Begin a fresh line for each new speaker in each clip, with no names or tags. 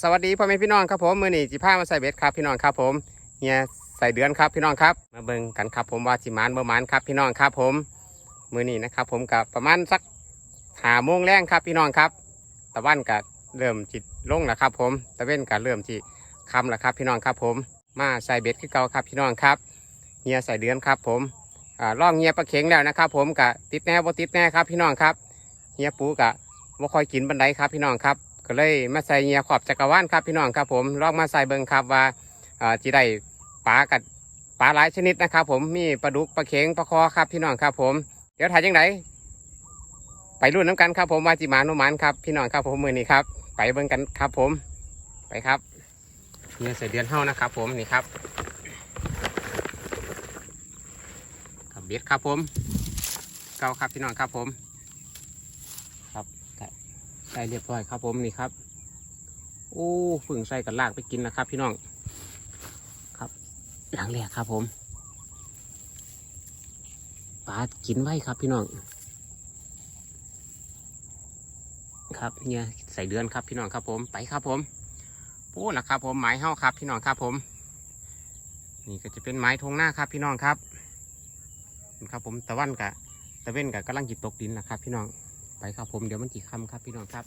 สวัสดีพ่อแม่พี่น้องครับผมมือนี้จิพามาใส่เบ็ดครับพี่น้องครับผมเฮียใส่เดือนครับพี่น้องครับ มาเบิ่งกันครับผมว่าจิมานเบ่หมานครับพี่น้องครับผมมือนี้นะครับผมกับประมาณสักหาโมงแรงครับพี่น้องครับ ตะวันกะเริ่มจิตลงแล้วครับผมตะเว้นกะเริ่มจิคำแล้วครับพี่น้องครับผมมาใส่เบ็ดคือเก่าครับพี่น้องครับเฮียใส่เดือนครับผมอ่าล่องเฮียปลาเข็งแล้วนะครับผมกะติดแน่บ่ติดแน่ครับพี่น้องครับเฮียปูกะบ่คอยกินบันไดครับพี่น้องครับ ก็เลยมาใส่เงียขอบจักรวาลครับพี่น้องครับผมลองมาใส่เบิงครับว่าจีได้ปลากับปลาหลายชนิดนะครับ ผมมีปลาดุกปลาเข็งปลาคอครับพี่น้องครับผม เดี๋ยวถ่ายยังไงไปรุ่นน้ำกันครับผมว่าจิมานุมานครับพี่น้องครับผมมือนี้ครับ ไปเบิ่งกันครับผมไปครับเนี่ยใส่เดือนเท่านะครับ ผมนี่ครับกับเบ็ดครับผม เกาครับพี่น้องครับผม ใส่เรียบร้อยครับผมนี่ครับ โอ้ฝึ่งใส่กับลากไปกินนะครับ พี่น้องครับ หลังแรกครับผมปลากินไว้ครับพี่น้องครับเนี่ยใส่เดือนครับพี่น้องครับผมไปครับผมโอ้นะครับผมไม้เห่าครับพี่น้องครับผม นี่ก็จะเป็นไม้ทงหน้าครับพี่น้องครับครับผมตะวันกะตะเว้นกะกำลังจิตตกดินนะครับ พี่น้อง ไปครับผมเดี๋ยวมันกี่คำครับพี่น้องครับ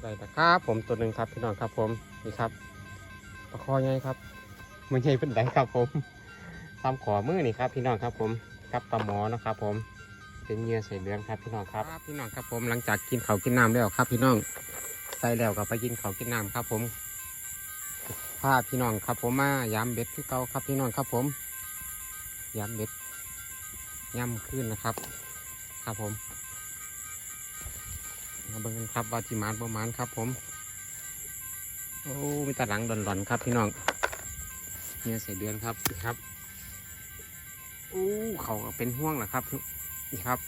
ได้แล้วครับผมตัวหนึ่งครับพี่น้องครับผมนี่ครับปลาคอใหญ่ครับมันใหญ่เป็นไรครับผมตามขอมือนี่ครับพี่น้องครับผมกับปลาหมอนะครับผมเป็นเหยื่อใส่เลือนครับพี่น้องครับพี่น้องครับผมหลังจากกินเขากินน้ำแล้วครับพี่น้อง ส่แล้วกับไปกินเขาวกินน้ำครับผมพาพี่น้องครับผมมายามเบ็ดที่เก่าครับพี่น้องครับผมยามเบ็ดย่ำขึ้นนะครับ ครับผมมาเบิ่งกันครับว่าจิมานประมาณครับ ผม โอ้มีตาหลังดอนๆครับ พี่น้องเนี่ยใส่เดือนครับครับโอ้เขาเป็นห่วงนะครับนี่ครับ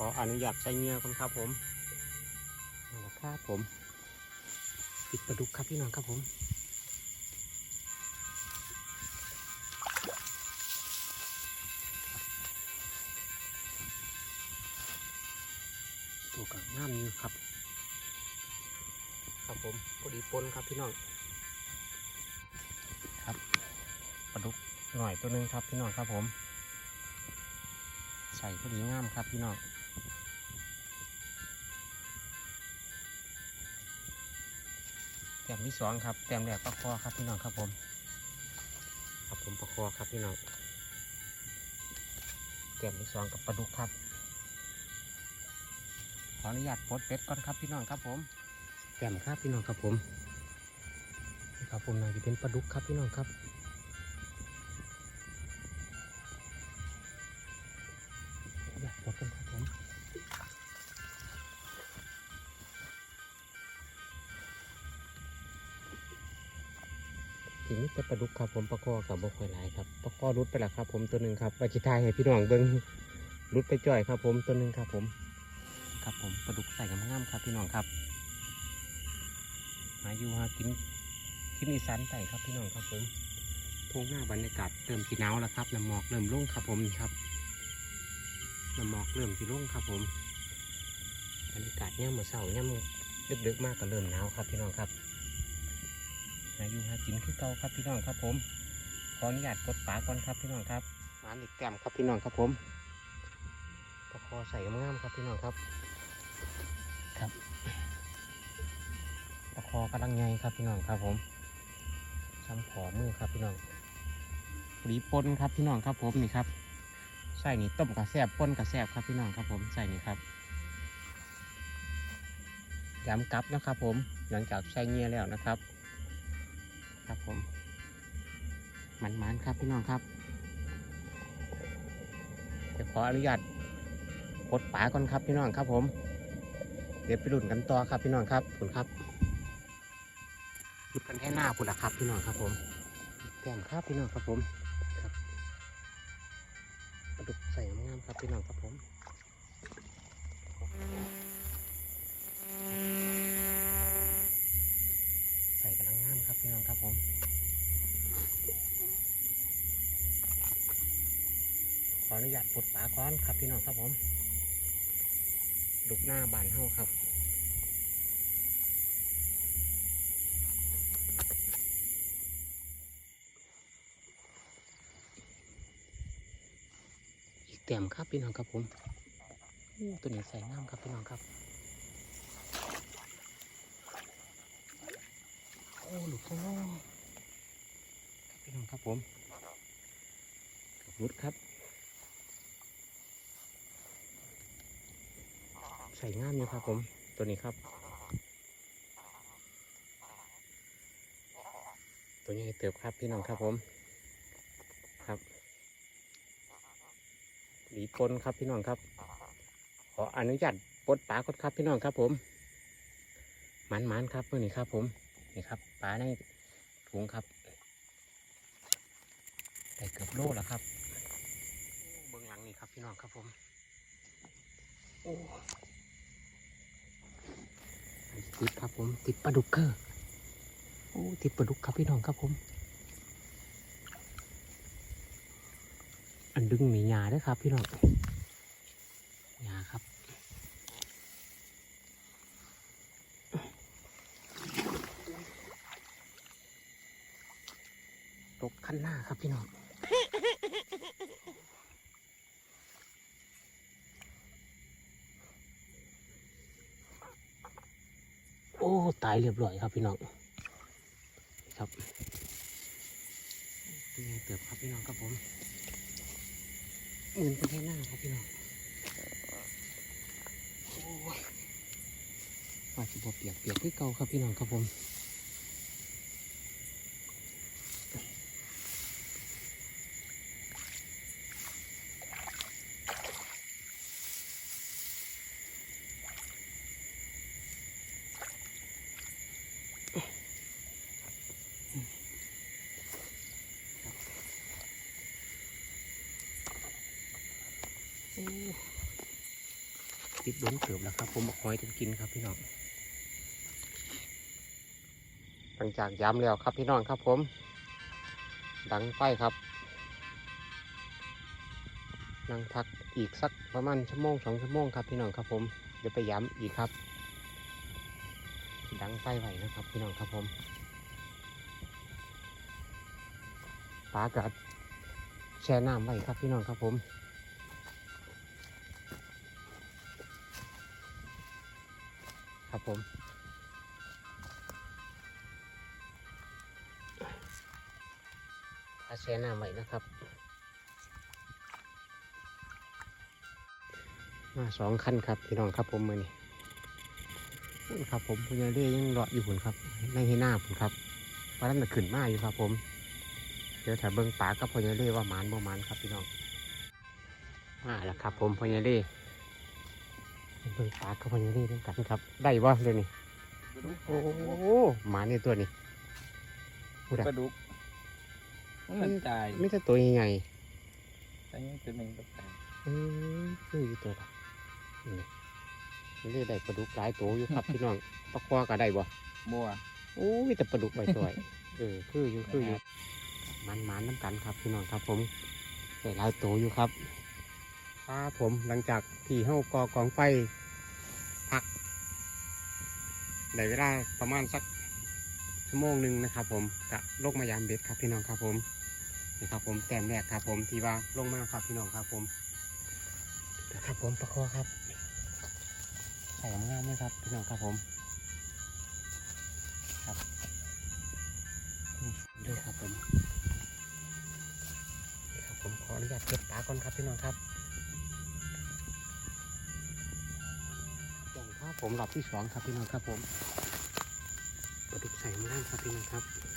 ขออนุญาตใช้เงี้ยก่อนครับผมเอาละครับผม ปิดปลาดุกครับพี่น้องครับผมตัวกับน้ำนี่ครับ ครับผมพอดีปนครับพี่น้องครับปลาดุกหน่อยตัวหนึงครับพี่น้องครับผม ใส่พอดีงามครับพี่น้อง มที่สองครับแต้มแรกปลาคอครับพี่น้องครับผม ครับผมปลาคอครับพี่น้องแต้มที่สองกับปลาดุกครับขออนุญาตปลดเป็ดก่อนครับพี่น้องครับผมแต้มครับพี่น้องครับผมนี่ครับผมน่าจะเป็นปลาดุกครับพี่น้องครับ ป็นปลาดุกครับผมปลาคอกับบกคอยหลายครับปลาคอรุดไปแล้วครับ ผมตัวหนึ่งครับไปชิทายให้พี่น้องเบิ้งรุดไปจ่อยครับ ผมตัวหนึ่งครับผม ครับผมปลาดุกใส่กับงามครับ พี่น้องครับหาอยู่หากินกินอีสานไต่ครับพี่น้องครับผมทุ่งหน้าบรรยากาศเริ่มสีหนาวแล้วครับน้ำหมอกเริ่มลงครับผมนี่ครับน้ำหมอกเริ่มสีลงครับผมบรรยากาศย่ำมือเสาย่ำดึกๆมากก็เริ่มหนาวครับพี่น้องครับ หาอยู่หากินคือเก่าครับพี่น้องครับผมขออนุญาตกดฝาก่อนครับพี่น้องครับมาอีกแก้มครับพี่น้องครับผมตะคอใส่งามๆครับพี่น้องครับครับตะคอกำลังไงครับพี่น้องครับผมซ้ำขอมือครับพี่น้องปรีปนครับพี่น้องครับผมนี่ครับใส่นี่ต้มกระแซบปนกระแซบครับพี่น้องครับผมใส่นี่ครับย้ำกลับนะครับผมหลังจากใส่เงียแล้วนะครับ ครับผมมันมันๆครับพี่น้องครับเดี๋ยวขออนุญาตกดป๋าก่อนครับพี่น้องครับผม เดี๋ยวไปดุนกันต่อครับพี่น้องครับขอบคุณครับหยุดกันแค่หน้าพุ่นละครับพี่น้องครับผมแก้มครับพี่น้องครับผมครับปลาดุกใส่งามครับพี่น้องครับผม พี่น้องครับผมขออนุญาตปลดปลาก้อนครับพี่น้องครับผมดุกหน้าบานเฮาครับอีกเต็มครับพี่น้องครับผมตัวนี้ใส่น้ำครับพี่น้องครับ อ้หลุดข้างนอกครับพี่น้องครับผมกับรุดครับ ใส่งามอยู่ครับผม ตัวนี้ครับ ตัวนี้เติบครับพี่น้องครับผม ครับหลีปนครับพี่น้องครับ ขออนุญาตปลดปลากดครับพี่น้องครับผมมันมันๆครับเมื่อนี้ครับผม นี่ครับปลาในถุงครับได้เกือบโลแล้วครับ เบื้องหลังนี่ครับพี่น้องครับผมโอ้ติดครับผมติดปลาดุกเกอร์โอ้ติดปลาดุกครับพี่น้องครับผม อันดึงหนีหยาด้วยครับพี่น้องหยาครับ ตกขั้นหน้าครับพี่น้องโอ้ตายเรียบร้อยครับพี่น้องครับเป็นไงเติบครับพี่น้องครับผมเงินไปแค่หน้าครับพี่น้องโอ้ยว่าจะบเปียกเปียกที่เก่าครับพี่น้องครับผม โอ้ ติบนเกือบแล้วครับ ผมบอกหอยจะกินครับพี่น้องหลังจากย้ำแล้วครับพี่น้องครับผม ดังไฟครับนั่งพักอีกสักประมาณชั่วโมงสองชั่วโมงครับพี่น้องครับผมเดี๋ยวไปย้ำอีกครับ ดังไฟไหวนะครับ พี่น้องครับผมปลากัดแช่น้ำไว้ครับพี่น้องครับผม ผม อาแช่น้ำไว้นะครับ มาสองคันครับพี่น้องครับผมมือนี่พุ่นครับผมพญาเร่ยังรออยู่ผุนครับในให้หน้าผุนครับว่านั้นน่ะขึ้นมาอยู่ครับ ผม เดี๋ยวถ้าเบิ้งปากกับพญาเร่ว่าหมานบ่หมานครับพี่น้องมาแล้วครับ ผมพญาเร่ เบิ้งปากกับพญาเร่ด้วยกันครับ ได้บ่เดี๋ยวนี้โอ้โหหมาในตัวนี้พูดอะ
ปลาดุกมันตาย
ไม่ใช่ตัวใหญ่
แต่ยังตัวหนึ่งก็ตาย
ๆอืมคืออยู่ตัวละนี่นี่ได้ปลาดุกหลายตัวอยู่ครับพี่น้องปลาคอก็ได้บ่
มั่ว
โอ้มีแต่ปลาดุกใบตัวเออคืออยู่คืออยู่มันมันน้ำกันครับพี่น้องครับผมได้หลายตัวอยู่ครับครับผมหลังจาก ที่เฮาก่อกองไฟพักได้เวลาประมาณสักชั่วโมงหนึ่งนะครับ ผมกะลงมายามเบ็ดครับพี่น้องครับผมนี่ครับผมแต้มแรกครับ ผมที่ว่าลงมาครับพี่น้องครับผมนะครับผมประคอครับใส่งามๆเลยครับพี่น้องครับผมนี่ด้วยครับผมนี่ครับผมขออนุญาตเก็บปลาก่อนครับพี่น้องครับ ผมหลับที่สองครับพี่น้องครับผมปลาดุกใส่มาแล้วครับพี่น้องครับครับ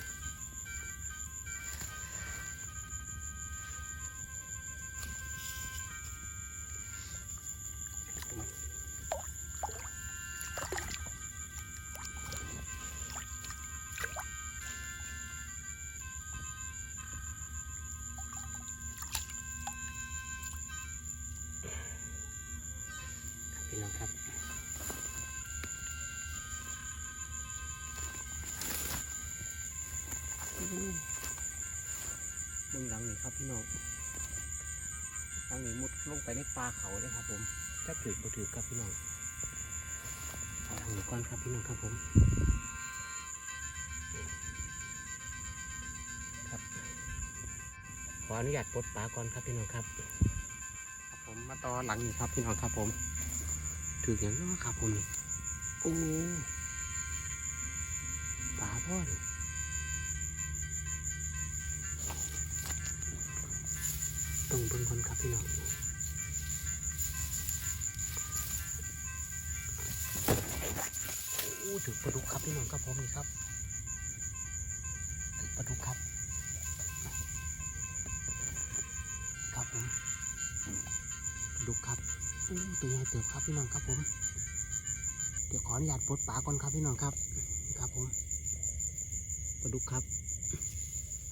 งหลังนี่ครับพี่น้องหลังนี้มุดลงไปในป่าเขาเลยครับ ผมจะถือบ่ถือครับพี่น้องเอาทางนี้ก่อนครับพี่น้องครับผม ครับขออนุญาตปลดปลาก่อนครับพี่น้องครับ ครับผมมาต่อหลังนี่ครับพี่น้องครับ ผมถืออย่างนี้ครับผมนี่โอ้ปลาพ่อนี่ ต้องเบิ่งคนครับพี่น้องโอ้ถือปลาดุกครับพี่น้องครับผมนี่ครับถือปลาดุกครับ ครับผมดุกครับอู้ตัวใหญ่เติบครับพี่น้องครับผม เดี๋ยวขออนุญาตปลดปลาก่อนครับพี่น้องครับครับผมปลาดุกครับ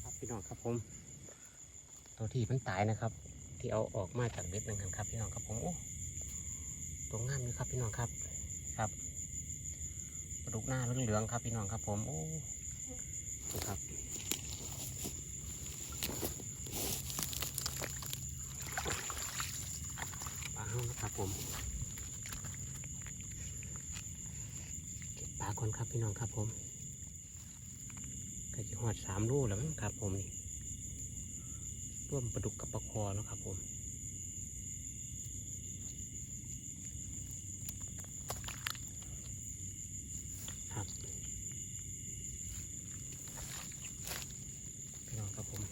ครับพี่น้องครับผม ตัวที่มันตายนะครับ ที่เอาออกมาจากเบ็ดนั่นกันครับ พี่น้องครับผมโอ้ตัวงามอยู่ครับพี่น้องครับครับปลาดุกหน้าเหลืองๆครับพี่น้องครับผมโอ้ครับปลาเฮานะครับผมเก็บปลาก่อนครับพี่น้องครับผมไก่จะหอดสามลูกแล้วมั้งครับผมนี่ ร่วมปลาดุกกับปลาคอแล้วครับผมครับพี่น้องครับผม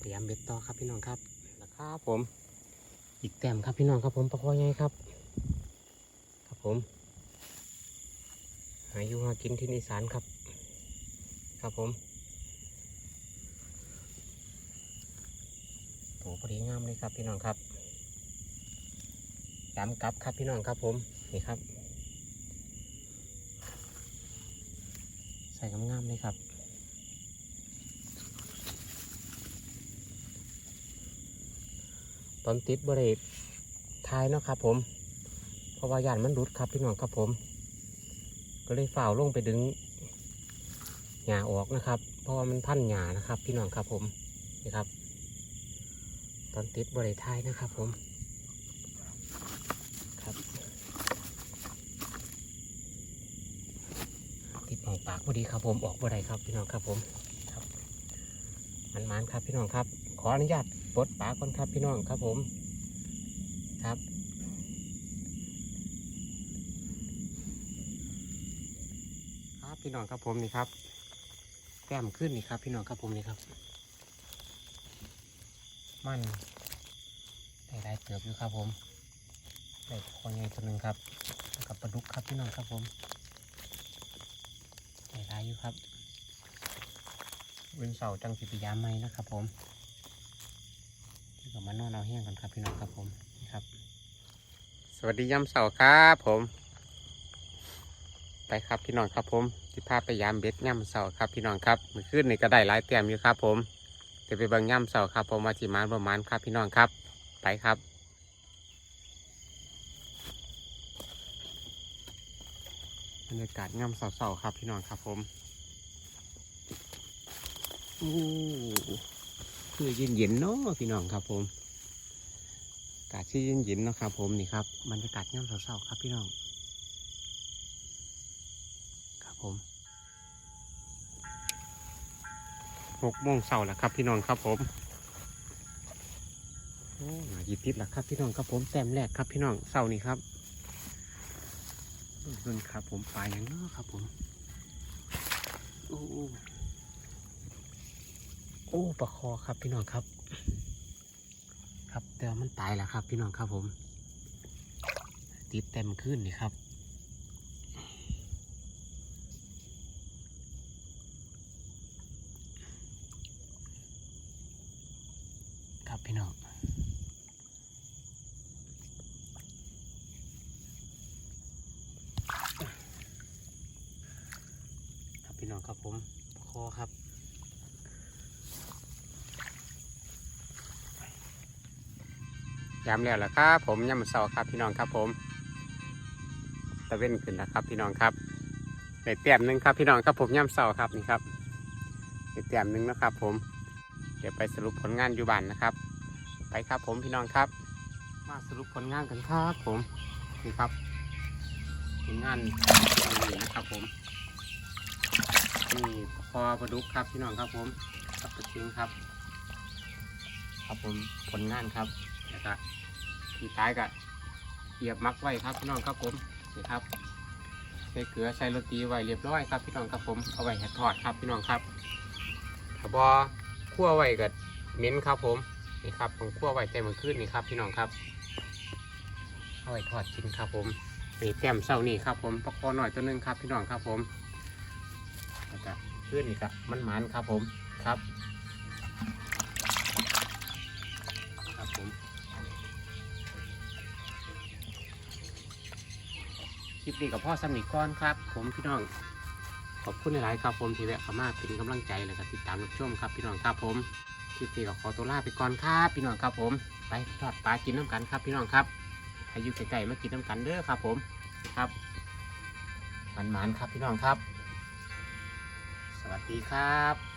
พยายามเบ็ดต่อครับพี่น้องครับนะครับผม อีกแต้มครับพี่น้องครับผมประคอใหญ่ครับ ครับผมหาอยู่หากินที่อีสานครับ ครับผมโถพอดีงามเลย ครับพี่น้องครับย้ำกลับครับพี่น้องครับผมนี่ครับ ใส่งามๆเลยครับตอนติดบริเวท้ายเนาะครับผม เพราะว่ายานมันรุดครับพี่น้องครับผม ก็เลยฝ่าวลงไปดึงหญ้าออกนะครับ เพราะว่ามันพันหญ้านะครับ พี่น้องครับผมนี่ครับ อนติดบริท้ายนะครับผมครับ ติดหมองปากพอดีครับผมออกบ่ได้ครับพี่น้องครับผมครับมันมันครับพี่น้องครับ ขออนุญาตปลดปาก่อนครับพี่น้องครับผมครับครับพี่น้องครับผมนี่ครับแก้มขึ้นนี่ครับ พี่น้องครับผมนี่ครับ มัน ติบอยู่ครับผมได้คอใหญ่ตัวหนึ่งครับกับปลาดุกครับพี่น้องครับผมได้ได้อยู่ครับวันเสาจังสิปิยามไม่นะครับผมที่ผมมานอนเอาแห้งกันครับพี่น้องครับผมครับ สวัสดียามเสาครับผม ไปครับพี่น้องครับผมสิพาไปยามเบ็ดย่ำเสาครับพี่น้องครับมื่อคืนนี่ก็ได้หลายเตรียมอยู่ครับผมเดี๋ยวไปเบิ่งย่ำเสาครับผมว่าจิมานประมาณครับพี่น้องครับ ไปครับ บรรยากาศย่ำเสาร์ๆครับพี่น้องครับผมโอ้คือเย็นๆเนาะพี่น้องครับผมอากาศที่เย็นๆเนาะครับผมนี่ครับบรรยากาศย่ำเศร้าๆครับพี่น้อง ครับผมหกโมงเช้าแล้วครับพี่น้องครับผมโอ้หยิบติดแล้วครับพี่น้องครับผมแต้มแรกครับพี่น้องเช้านี่ครับ เบิ่ครับผมปลาอย่างนี้ครับผมโอ้โอ้โอ้ปลาคอครับพี่น้องครับ ครับแต่มันตายแล้วครับ พี่น้องครับผม ติดเต็มขึ้นนี่ครับพี่น้องครับพี่น้องครับผมคอครับ ย้ำแล้วล่ะครับผมย้ำเสาครับพี่น้องครับผมตะเว้นขึ้นแล้วครับพี่น้องครับได้เตรียมหนึ่งครับพี่น้องครับผมย่ำเสาครับนี่ครับได้เตรียมหนึ่งนะครับ ผม เดี๋ยวไปสรุปผลงานอยู่บ้านนะครับ ไปครับผมพี่น้องครับ มาสรุปผลงานกันครับผมนี่ครับผลงานนี่นะครับผมนี่พอประดุกครับพี่น้องครับผมกับกระชิงครับ ครับผมผลงานครับ แล้วก็ที่ท้ายก็เหยียบมักไว้ครับพี่น้องครับผมนี่ครับใส่เกลือใส่โรตีไว้เรียบร้อยครับพี่น้องครับผมเอาไว้ให้ทอดครับพี่น้องครับถ้าบอคั่วไว้ก็เหม็นครับผมนี่ครับผมคั่วไว้แต่มื่อคืนนี่ครับพี่น้องครับเอาไว้ทอดกินครับผมนี่แต้มเศร้านี่ครับผมปลาคอหน่อยตัวนึงครับพี่น้องครับผมแล้วก็คืนนี่ครับมันหมันครับผมครับ คลิปนี้กับพ่อสำนิกก้อนครับ ผมพี่น้อง ขอบคุณหลายๆครับผมที่แวะเข้ามาเป็นกำลังใจและก็ติดตามรับชมครับพี่น้องครับผมคลิปนี้ก็ขอตัวลาไปก่อนครับพี่น้องครับผม ไปทอดปลากินน้ำกันครับพี่น้องครับให้อยู่ใกล้ๆมากินน้ำกันเด้อครับผมครับมันๆครับพี่น้องครับ สวัสดีครับ